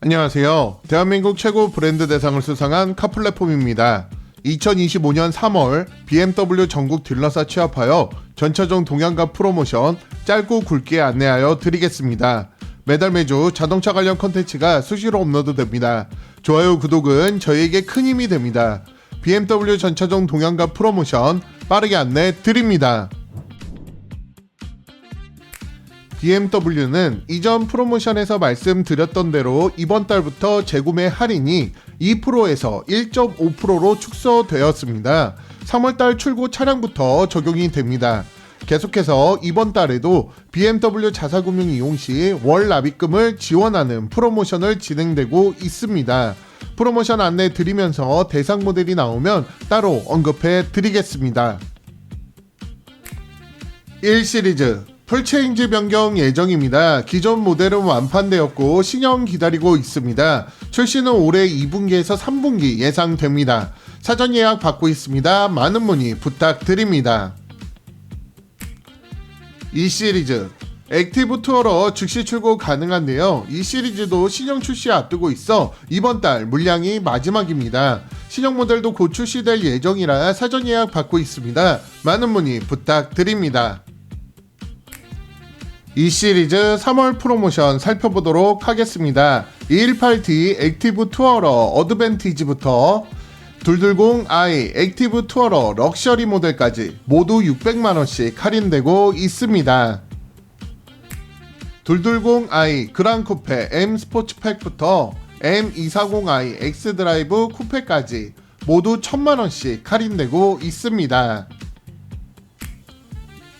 안녕하세요. 대한민국 최고 브랜드 대상을 수상한 카플랫폼입니다. 2025년 3월 BMW 전국 딜러사 취합하여 전차종 동향과 프로모션 짧고 굵게 안내하여 드리겠습니다. 매달 매주 자동차 관련 컨텐츠가 수시로 업로드됩니다. 좋아요, 구독은 저희에게 큰 힘이 됩니다. BMW 전차종 동향과 프로모션 빠르게 안내 드립니다. BMW는 이전 프로모션에서 말씀드렸던 대로 이번 달부터 재구매 할인이 2%에서 1.5%로 축소되었습니다. 3월달 출고 차량부터 적용이 됩니다. 계속해서 이번 달에도 BMW 자사금융 이용 시 월 납입금을 지원하는 프로모션을 진행되고 있습니다. 프로모션 안내 드리면서 대상 모델이 나오면 따로 언급해 드리겠습니다. 1 시리즈 풀체인지 변경 예정입니다. 기존 모델은 완판되었고 신형 기다리고 있습니다. 출시는 올해 2분기에서 3분기 예상됩니다. 사전 예약 받고 있습니다. 많은 문의 부탁드립니다. 이 시리즈 액티브 투어러 즉시 출고 가능한데요. 이 시리즈도 신형 출시 앞두고 있어 이번 달 물량이 마지막입니다. 신형 모델도 곧 출시될 예정이라 사전 예약 받고 있습니다. 많은 문의 부탁드립니다. 이 시리즈 3월 프로모션 살펴보도록 하겠습니다. 218D 액티브 투어러 어드밴티지부터 둘둘공-i 액티브 투어러 럭셔리 모델까지 모두 600만원씩 할인되고 있습니다. 둘둘공-i 그란 쿠페 M 스포츠팩부터 M240i X 드라이브 쿠페까지 모두 1000만원씩 할인되고 있습니다.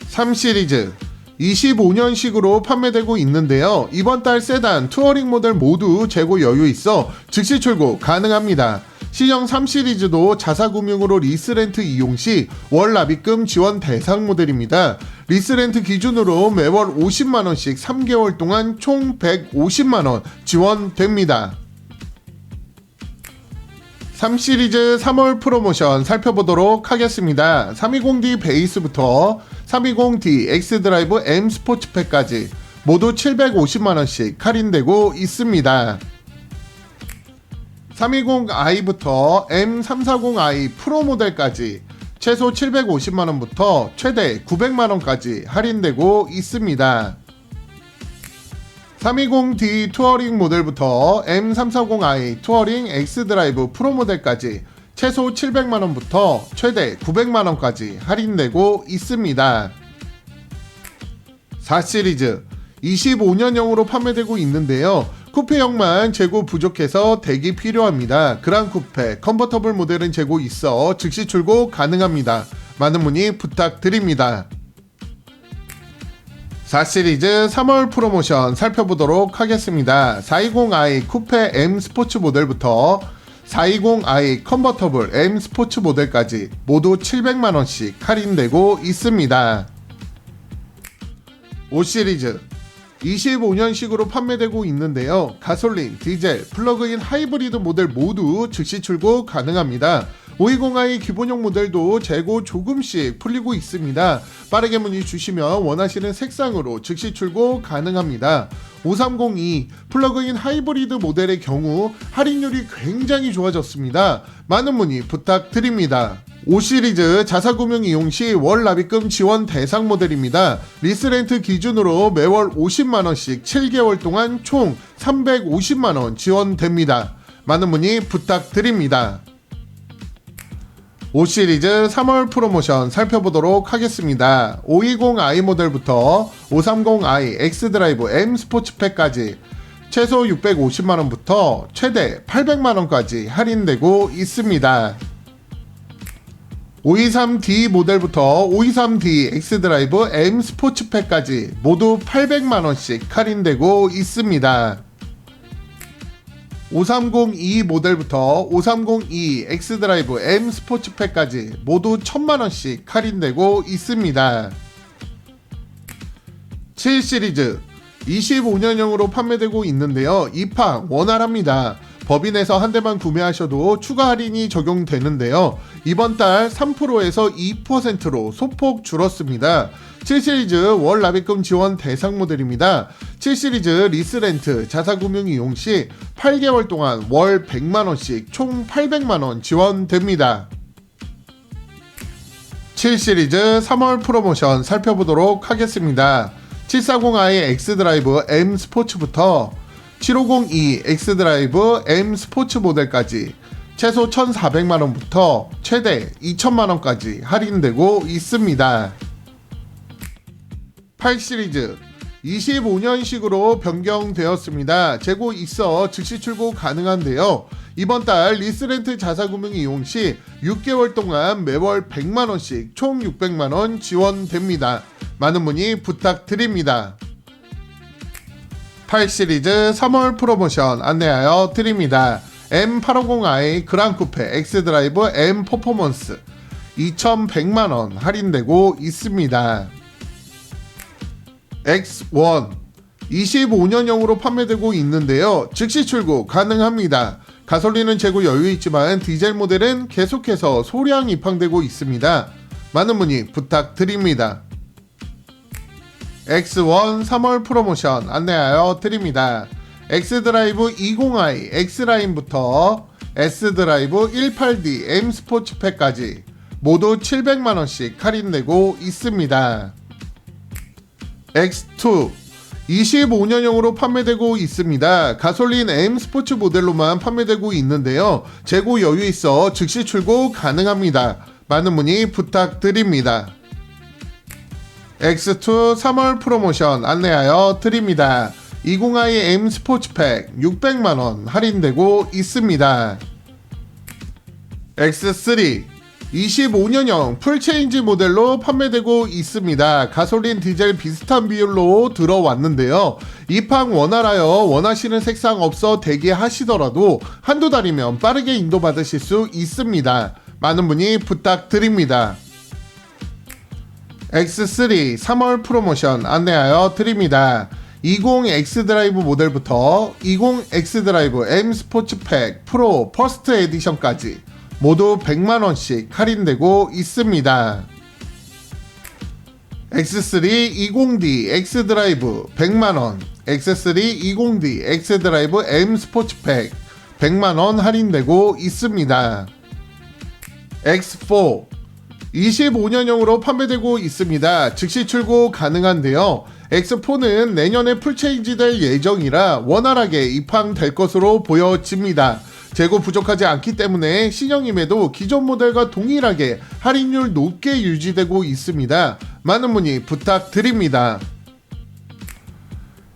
3 시리즈 25년식으로 판매되고 있는데요. 이번 달 세단, 투어링 모델 모두 재고 여유 있어 즉시 출고 가능합니다. 신형 3 시리즈도 자사금융으로 리스렌트 이용 시 월 납입금 지원 대상 모델입니다. 리스렌트 기준으로 매월 50만원씩 3개월 동안 총 150만원 지원됩니다. 3 시리즈 3월 프로모션 살펴보도록 하겠습니다. 320D 베이스부터 320D X 드라이브 M 스포츠팩까지 모두 750만원씩 할인되고 있습니다. 320i부터 M340i 프로 모델까지 최소 750만원부터 최대 900만원까지 할인되고 있습니다. 320D 투어링 모델부터 M340i 투어링 X 드라이브 프로 모델까지 최소 700만원부터 최대 900만원까지 할인되고 있습니다. 4 시리즈 25년형으로 판매되고 있는데요. 쿠페형만 재고 부족해서 대기 필요합니다. 그란 쿠페, 컨버터블 모델은 재고 있어 즉시 출고 가능합니다. 많은 문의 부탁드립니다. 4 시리즈 3월 프로모션 살펴보도록 하겠습니다. 420i 쿠페 M 스포츠 모델부터 420i 컨버터블 M 스포츠 모델까지 모두 700만원씩 할인되고 있습니다. 5 시리즈 25년식으로 판매되고 있는데요. 가솔린, 디젤, 플러그인 하이브리드 모델 모두 즉시 출고 가능합니다. 520i 기본형 모델도 재고 조금씩 풀리고 있습니다. 빠르게 문의 주시면 원하시는 색상으로 즉시 출고 가능합니다. 5302 플러그인 하이브리드 모델의 경우 할인율이 굉장히 좋아졌습니다. 많은 문의 부탁드립니다. 5 시리즈 자사금융 이용 시 월 납입금 지원 대상 모델입니다. 리스렌트 기준으로 매월 50만원씩 7개월 동안 총 350만원 지원됩니다. 많은 문의 부탁드립니다. 5 시리즈 3월 프로모션 살펴보도록 하겠습니다. 520i 모델부터 530i X 드라이브 M 스포츠팩까지 최소 650만원부터 최대 800만원까지 할인되고 있습니다. 523D 모델부터 523D X 드라이브 M 스포츠팩까지 모두 800만원씩 할인되고 있습니다. 530E 모델부터 530E X 드라이브 M 스포츠팩까지 모두 1000만원씩 할인되고 있습니다. 7 시리즈 25년형으로 판매되고 있는데요. 입항 원활합니다. 법인에서 한 대만 구매하셔도 추가 할인이 적용되는데요. 이번 달 3%에서 2%로 소폭 줄었습니다. 7 시리즈 월 납입금 지원 대상 모델입니다. 7 7시리즈 리스렌트 자사금융 이용 시 8개월 동안 월 100만원씩 총 800만원 지원됩니다. 7시리즈 3월 프로모션 살펴보도록 하겠습니다. 740i X드라이브 M 스포츠부터 7502 X드라이브 M 스포츠 모델까지 최소 1,400만원부터 최대 2천만원까지 할인되고 있습니다. 8시리즈 25년식으로 변경되었습니다. 재고 있어 즉시 출고 가능한데요. 이번 달 리스렌트 자사금융 이용 시 6개월 동안 매월 100만원씩 총 600만원 지원됩니다. 많은 문의 부탁드립니다. 8 시리즈 3월 프로모션 안내하여 드립니다. M850i 그랑쿠페 X드라이브 M 퍼포먼스 2,100만원 할인되고 있습니다. X1 25년형으로 판매되고 있는데요. 즉시 출고 가능합니다. 가솔린은 재고 여유 있지만 디젤 모델은 계속해서 소량 입항되고 있습니다. 많은 문의 부탁드립니다. X1 3월 프로모션 안내하여 드립니다. X드라이브 20i X라인부터 S드라이브 18D M 스포츠팩까지 모두 700만원씩 할인되고 있습니다. X2 25년형으로 판매되고 있습니다. 가솔린 M 스포츠 모델로만 판매되고 있는데요. 재고 여유 있어 즉시 출고 가능합니다. 많은 문의 부탁드립니다. X2 3월 프로모션 안내하여 드립니다. 20i M 스포츠팩 600만원 할인되고 있습니다. X3 25년형 풀체인지 모델로 판매되고 있습니다. 가솔린 디젤 비슷한 비율로 들어왔는데요. 입항 원활하여 원하시는 색상 없어 대기하시더라도 한두 달이면 빠르게 인도받으실 수 있습니다. 많은 문의 부탁드립니다. X3 3월 프로모션 안내하여 드립니다. 20X 드라이브 모델부터 20X 드라이브 M 스포츠팩 프로 퍼스트 에디션까지 모두 100만원씩 할인되고 있습니다. X3 20D X 드라이브 100만원, X3 20D X 드라이브 M 스포츠팩 100만원 할인되고 있습니다. X4 25년형으로 판매되고 있습니다. 즉시 출고 가능한데요. X4는 내년에 풀체인지 될 예정이라 원활하게 입항될 것으로 보여집니다. 재고 부족하지 않기 때문에 신형임에도 기존 모델과 동일하게 할인율 높게 유지되고 있습니다. 많은 문의 부탁드립니다.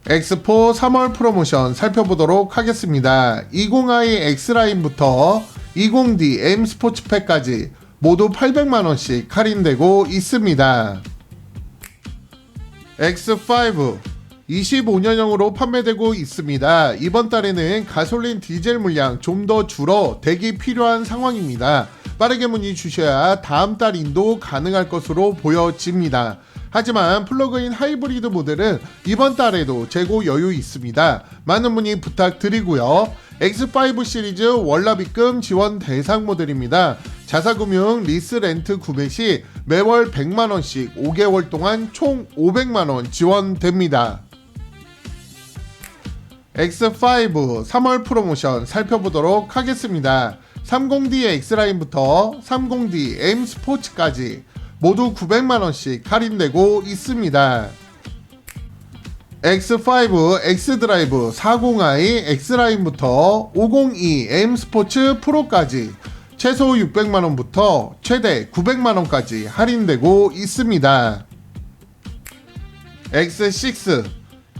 X4 3월 프로모션 살펴보도록 하겠습니다. 20i X라인부터 20D M 스포츠팩까지 모두 800만 원씩 할인되고 있습니다. X5 25년형으로 판매되고 있습니다. 이번 달에는 가솔린 디젤 물량 좀 더 줄어 대기 필요한 상황입니다. 빠르게 문의 주셔야 다음 달 인도 가능할 것으로 보여집니다. 하지만 플러그인 하이브리드 모델은 이번 달에도 재고 여유 있습니다. 많은 문의 부탁드리고요. X5 시리즈 월납입금 지원 대상 모델입니다. 자사금융 리스 렌트 구매 시 매월 100만원씩 5개월 동안 총 500만원 지원됩니다. X5 3월 프로모션 살펴보도록 하겠습니다. 30D X라인부터 30D M 스포츠까지 모두 900만원씩 할인되고 있습니다. X5 X드라이브 40i X라인부터 502 M 스포츠 프로까지 최소 600만 원부터 최대 900만 원까지 할인되고 있습니다. X6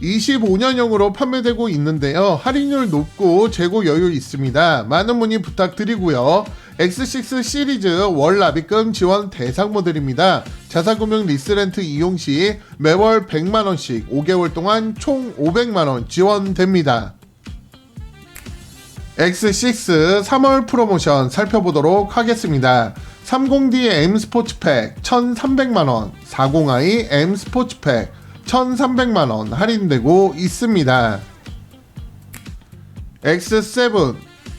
25년형으로 판매되고 있는데요. 할인율 높고 재고 여유 있습니다. 많은 문의 부탁드리고요. X6 시리즈 월 납입금 지원 대상 모델입니다. 자사금융 리스렌트 이용 시 매월 100만원씩 5개월 동안 총 500만원 지원됩니다. X6 3월 프로모션 살펴보도록 하겠습니다. 30D M 스포츠팩 1,300만원, 40i M 스포츠팩 1,300만원 할인되고 있습니다. X7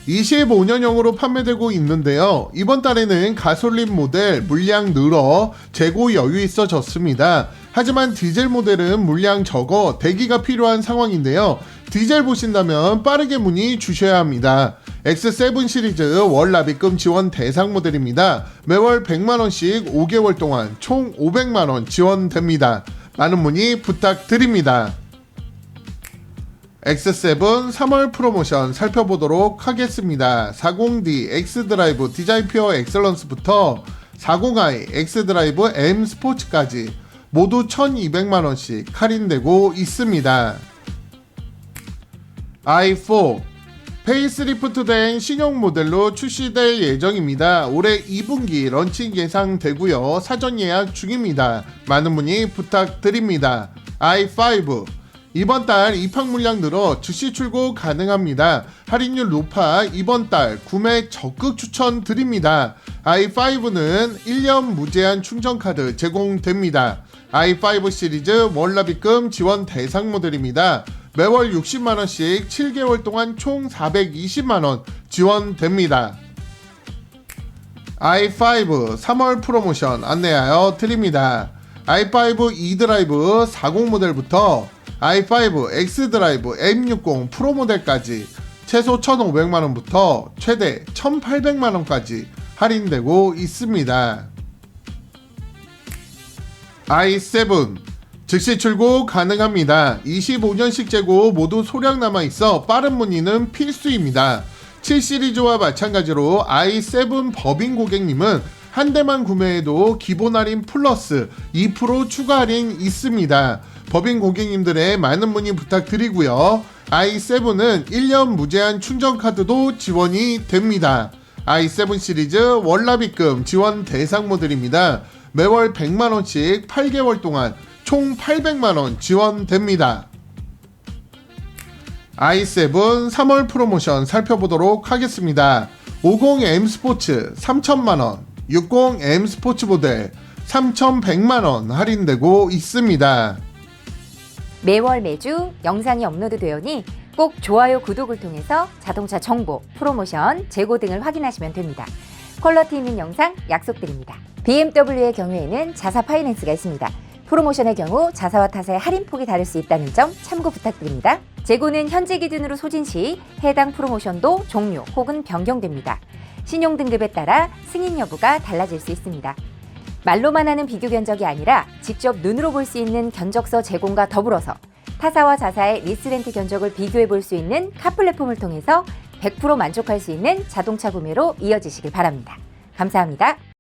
25년형으로 판매되고 있는데요. 이번 달에는 가솔린 모델 물량 늘어 재고 여유 있어졌습니다. 하지만 디젤 모델은 물량 적어 대기가 필요한 상황인데요. 디젤 보신다면 빠르게 문의 주셔야 합니다. X7 시리즈 월 납입금 지원 대상 모델입니다. 매월 100만원씩 5개월 동안 총 500만원 지원됩니다. 많은 문의 부탁드립니다. X7 3월 프로모션 살펴보도록 하겠습니다. 40D X드라이브 디자인 퓨어 엑셀런스부터 40i X드라이브 M 스포츠까지 모두 1200만원씩 할인되고 있습니다. I4 페이스리프트된 신형 모델로 출시될 예정입니다. 올해 2분기 런칭 예상되고요. 사전 예약 중입니다. 많은 문의 부탁드립니다. i5 이번 달 입학 물량 늘어 즉시 출고 가능합니다. 할인율 높아 이번 달 구매 적극 추천 드립니다. i5는 1년 무제한 충전 카드 제공됩니다. i5 시리즈 월납입금 지원 대상 모델입니다. 매월 60만 원씩 7개월 동안 총 420만 원 지원됩니다. i5 3월 프로모션 안내하여 드립니다. i5 e드라이브 40 모델부터 i5 x드라이브 M60 프로 모델까지 최소 1,500만 원부터 최대 1,800만 원까지 할인되고 있습니다. i7 즉시 출고 가능합니다. 25년식 재고 모두 소량 남아 있어 빠른 문의는 필수입니다. 7 시리즈와 마찬가지로 i7 법인 고객님은 한 대만 구매해도 기본 할인 플러스 2% 추가 할인 있습니다. 법인 고객님들의 많은 문의 부탁드리고요. i7은 1년 무제한 충전 카드도 지원이 됩니다. i7 시리즈 월납입금 지원 대상 모델입니다. 매월 100만원씩 8개월 동안 총 800만원 지원됩니다. i7 3월 프로모션 살펴보도록 하겠습니다. 50M 스포츠 3천만원, 60M 스포츠 모델 3,100만원 할인되고 있습니다. 매월 매주 영상이 업로드되오니 꼭 좋아요, 구독을 통해서 자동차 정보, 프로모션, 재고 등을 확인하시면 됩니다. 퀄러티 있는 영상 약속드립니다. BMW의 경우에는 자사 파이낸스가 있습니다. 프로모션의 경우 자사와 타사의 할인폭이 다를 수 있다는 점 참고 부탁드립니다. 재고는 현재 기준으로 소진 시 해당 프로모션도 종료 혹은 변경됩니다. 신용 등급에 따라 승인 여부가 달라질 수 있습니다. 말로만 하는 비교 견적이 아니라 직접 눈으로 볼 수 있는 견적서 제공과 더불어서 타사와 자사의 리스렌트 견적을 비교해 볼 수 있는 카 플랫폼을 통해서 100% 만족할 수 있는 자동차 구매로 이어지시길 바랍니다. 감사합니다.